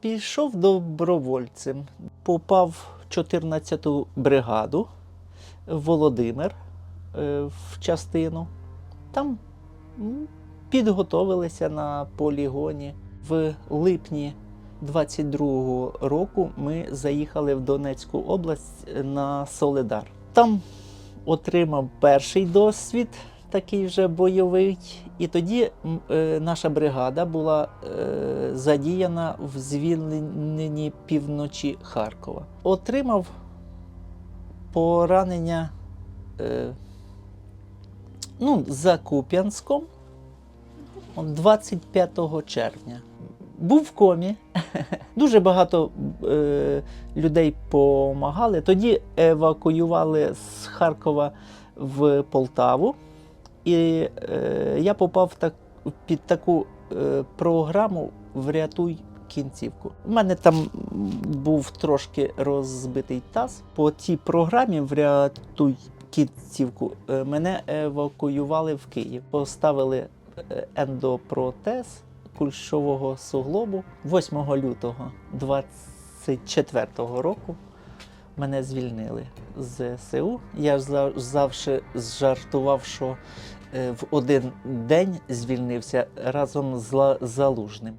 Пішов добровольцем, попав в 14-ту бригаду Володимир е, в частину. Там підготовилися на полігоні. В липні 22-го року ми заїхали в Донецьку область на Соледар. Там отримав перший досвід, такий вже бойовий. І тоді е, наша бригада була е, задіяна в звільненні півночі Харкова. Отримав поранення е, ну, за Куп'янськом 25 червня. Був в комі. Дуже багато е, людей допомагали. Тоді евакуювали з Харкова в Полтаву. І е, я попав так, під таку е, програму Врятуй кінцівку. У мене там був трошки розбитий таз. По цій програмі Врятуй кінцівку е, мене евакуювали в Київ. Поставили е, ендопротез кульшового суглобу 8 лютого 24 року. Мене звільнили з ЗСУ. Я завжди жартував, що е, в один день звільнився разом з Залужним.